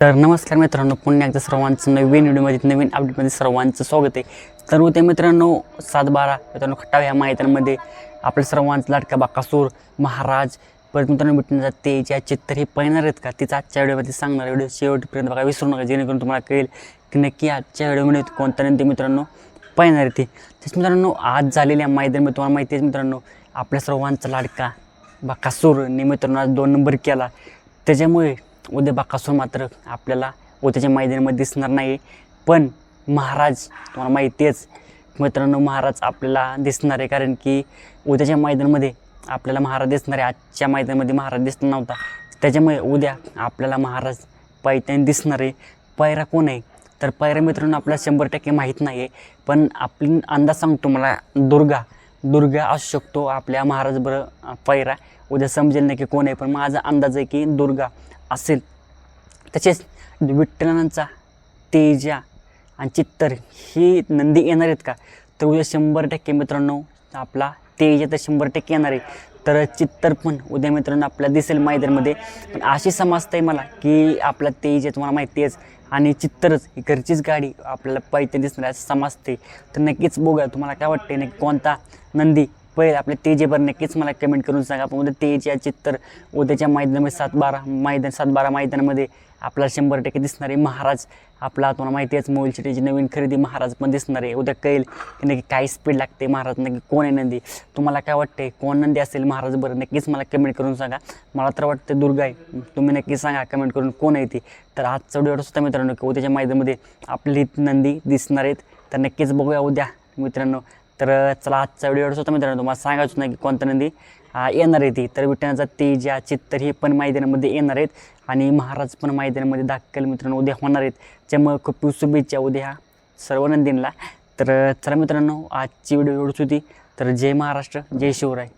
तर नमस्कार मित्रांनो पुन्हा एकदा सर्वांचं नवीन व्हिडिओमध्ये नवीन अपडेटमध्ये सर्वांचं स्वागत आहे. तर उद्या मित्रांनो सात बारा मित्रांनो खटाव ह्या मैदानामध्ये आपल्या सर्वांचा लाडका बाकासूर महाराज परत मित्रांनो भेटून जाते. ज्या चित्र हे पाहणार आहेत का तिचा आजच्या व्हिडिओमध्ये सांगणार व्हिडिओ शेवटपर्यंत बघा विसरू नका जेणेकरून तुम्हाला कळेल की नक्की आजच्या व्हिडिओमध्ये कोणत्या नंतर मित्रांनो पाहणार येते ते. मित्रांनो आज झालेल्या मैदानामध्ये तुम्हाला माहिती आहे मित्रांनो आपल्या सर्वांचा लाडका बाकासूरने मित्रांनो आज दोन नंबर केला. त्याच्यामुळे उद्या बाकासूर मात्र आपल्याला उद्याच्या मैदानामध्ये दिसणार नाही. पण महाराज तुम्हाला माहितीच आहेच मित्रांनो महाराज आपल्याला दिसणार आहे. कारण की उद्याच्या मैदानामध्ये आपल्याला महाराज दिसणार आहे. आजच्या मैदानामध्ये महाराज दिसणार नव्हता. त्याच्यामुळे उद्या आपल्याला महाराज पैठण दिसणार आहे. पायरा कोण आहे? तर पायरा मित्रांनो आपल्याला शंभर टक्के माहीत नाही आहे पण आपली अंदाज सांगतो मला दुर्गा दुर्गा असू शकतो आपल्या महाराज बरं पायरा उद्या समजेल नाही की कोण आहे. पण माझा अंदाज आहे की दुर्गा. असेल. तसेच विठ्ठलांचा तेजा आणि चित्तर ही नंदी येणार आहेत का? तर उद्या शंभर टक्के मित्रांनो आपला तेजा तर शंभर टक्के येणार आहे. तर चित्तर पण उद्या मित्रांनो आपल्याला दिसेल मैदानमध्ये. पण अशी समजतं आहे मला की आपला तेज आहे तुम्हाला माहिती आहेच. आणि चित्तरच ही घरचीच गाडी आपल्याला पाहिजे दिसणार आहे असं समजते. तर नक्कीच बघा तुम्हाला काय वाटते नक्की कोणता नंदी पहिले आपले तेजेवर नक्कीच मला कमेंट करून सांगा. आपण उद्या तेज या चित्तर उद्याच्या मैदानामध्ये सात बारा मैदान सात बारा मैदानामध्ये आपला शंभर टक्के दिसणार आहे महाराज. आपला तुम्हाला माहिती आहेच मोबाईल शेटीची नवीन खरेदी महाराज पण दिसणार आहे. उद्या कळेल की नक्की काय स्पीड लागते महाराज नक्की कोण आहे नंदी. तुम्हाला काय वाटते कोण नंदी असेल महाराज बरं? नक्कीच मला कमेंट करून सांगा. मला तर वाटतं दुर्गा आहे. तुम्ही नक्की सांगा कमेंट करून कोण आहे ती. तर आजचा व्हिडिओ सुद्धा मित्रांनो की उद्याच्या मैदानामध्ये आपली नंदी दिसणार आहेत. तर नक्कीच बघूया उद्या. मित्रांनो तर चला आजचा व्हिडिओ होता मित्रांनो. तुम्हाला सांगायचं नाही की कोणता नदी येणार आहे ती. तर विठ्ठलाचा तेजा चित्तर हे पण मैदानामध्ये येणार आहेत. आणि महाराज पण मैदानामध्ये दाखल मित्रांनो उद्या होणार आहेत. त्यामुळे खूप शुभेच्छा उद्या सर्व नंदींना. तर चला मित्रांनो आजची व्हिडिओ एवढीच होती. तर जय महाराष्ट्र जय शिवराय.